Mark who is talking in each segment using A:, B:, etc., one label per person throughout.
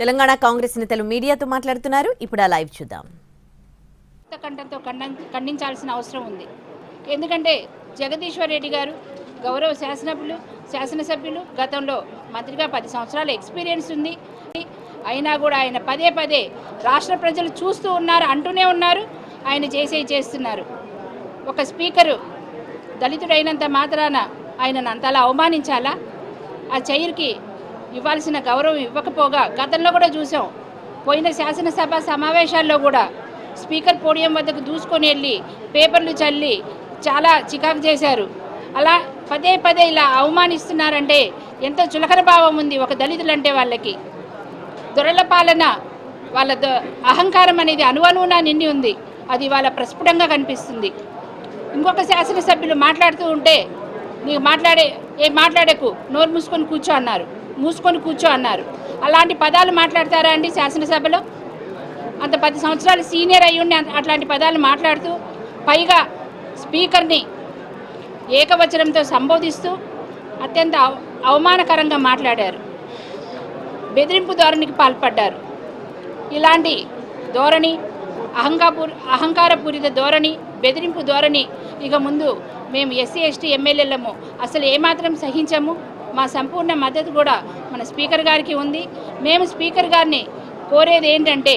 A: తెలంగాణ కాంగ్రెస్ నేతలు మీడియాతో మాట్లాడుతున్నారు. ఇప్పుడు ఆ లైవ్ చూద్దాం.
B: కంఠంతో ఖండం ఖండించాల్సిన అవసరం ఉంది. ఎందుకంటే జగదీశ్వర్ రెడ్డి గారు గౌరవ శాసనసభ్యులు శాసనసభ్యులు గతంలో మంత్రిగా పది సంవత్సరాల ఎక్స్పీరియన్స్ ఉంది. అయినా కూడా ఆయన పదే పదే రాష్ట్ర ప్రజలు చూస్తూ ఉన్నారు అంటూనే ఉన్నారు. ఆయన చేసే చేస్తున్నారు. ఒక స్పీకరు దళితుడైనంత మాత్రాన ఆయనను అంతలా అవమానించాలా? ఆ చైర్కి ఇవ్వాల్సిన గౌరవం ఇవ్వకపోగా గతంలో కూడా చూసాం. పోయిన శాసనసభ సమావేశాల్లో కూడా స్పీకర్ పోడియం వద్దకు దూసుకొని వెళ్ళి పేపర్లు చల్లి చాలా చికాకు చేశారు. అలా పదే పదే ఇలా అవమానిస్తున్నారంటే ఎంత చులకన భావం ఉంది ఒక దళితులంటే వాళ్ళకి. దొరల పాలన వాళ్ళ ద- అహంకారం అనేది అనువనువునా నిండి ఉంది. అది వాళ్ళ ప్రస్ఫుటంగా కనిపిస్తుంది. ఇంకొక శాసనసభ్యులు మాట్లాడుతూ ఉంటే నీకు మాట్లాడే ఏ మాట్లాడకు నోరు మూసుకొని కూర్చో అన్నారు. మూసుకొని కూర్చో అన్నారు. అలాంటి పదాలు మాట్లాడతారా అండి శాసనసభలో? అంత పది సంవత్సరాలు సీనియర్ అయ్యుండి అట్లాంటి పదాలు మాట్లాడుతూ పైగా స్పీకర్ని ఏకవచనంతో సంబోధిస్తూ అత్యంత అవ- అవమానకరంగా మాట్లాడారు. బెదిరింపు ధోరణికి పాల్పడ్డారు. ఇలాంటి ధోరణి అహంకాపూర్ అహంకారపూరిత ధోరణి బెదిరింపు ధోరణి ఇక ముందు మేము ఎస్సీ ఎస్టీ ఎమ్మెల్యేలము అసలు ఏమాత్రం సహించము. మా సంపూర్ణ మద్దతు కూడా మన స్పీకర్ గారికి ఉంది. మేము స్పీకర్ గారిని కోరేది ఏంటంటే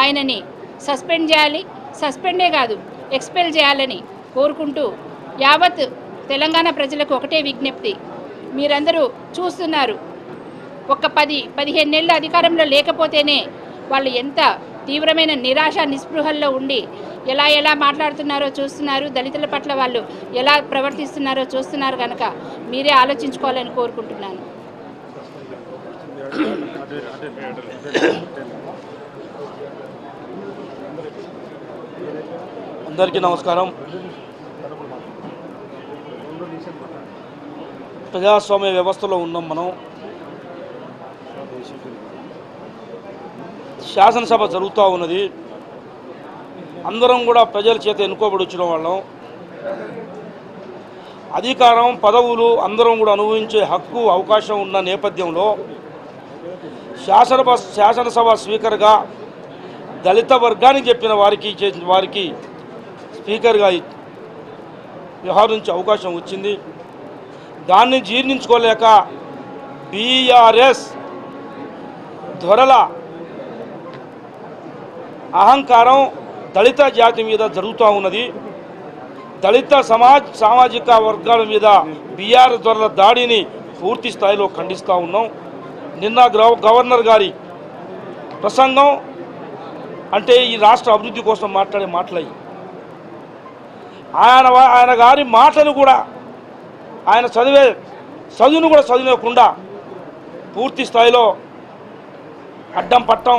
B: ఆయనని సస్పెండ్ చేయాలి. సస్పెండే కాదు ఎక్స్పెల్ చేయాలని కోరుకుంటూ యావత్ తెలంగాణ ప్రజలకు ఒకటే విజ్ఞప్తి. మీరందరూ చూస్తున్నారు. ఒక పది పదిహేను నెలల అధికారంలో లేకపోతేనే వాళ్ళు ఎంత తీవ్రమైన నిరాశ నిస్పృహల్లో ఉండి ఎలా ఎలా మాట్లాడుతున్నారో చూస్తున్నారు దళితుల పట్ల వాళ్ళు ఎలా ప్రవర్తిస్తున్నారో చూస్తున్నారు కనుక మీరే ఆలోచించుకోవాలని కోరుకుంటున్నాను.
C: అందరికీ నమస్కారం. ప్రజాస్వామ్య వ్యవస్థలో ఉన్నాం మనం. శాసనసభ జరుగుతూ ఉన్నది. అందరం కూడా ప్రజల చేత ఎన్నుకోబడి వచ్చిన వాళ్ళం. అధికారం పదవులు అందరం కూడా అనుభవించే హక్కు అవకాశం ఉన్న నేపథ్యంలో శాసనసభ శాసనసభ స్పీకర్గా దళిత వర్గానికి చెప్పిన వారికి వారికి స్పీకర్గా వ్యవహరించే అవకాశం వచ్చింది. దాన్ని జీర్ణించుకోలేక బీఆర్ఎస్ ధొరల అహంకారం దళిత జాతి మీద జరుగుతూ ఉన్నది. దళిత సమాజ్ సామాజిక వర్గాల మీద బీఆర్ ధరల దాడిని పూర్తి స్థాయిలో ఖండిస్తూ ఉన్నాం. నిన్న గ్రవ- గవర్నర్ గారి ప్రసంగం అంటే ఈ రాష్ట్ర అభివృద్ధి కోసం మాట్లాడే మాటలయ్యి ఆయన ఆయన గారి మాటలు కూడా ఆయన చదివే చదువును కూడా చదివకుండా పూర్తి స్థాయిలో అడ్డం పట్టం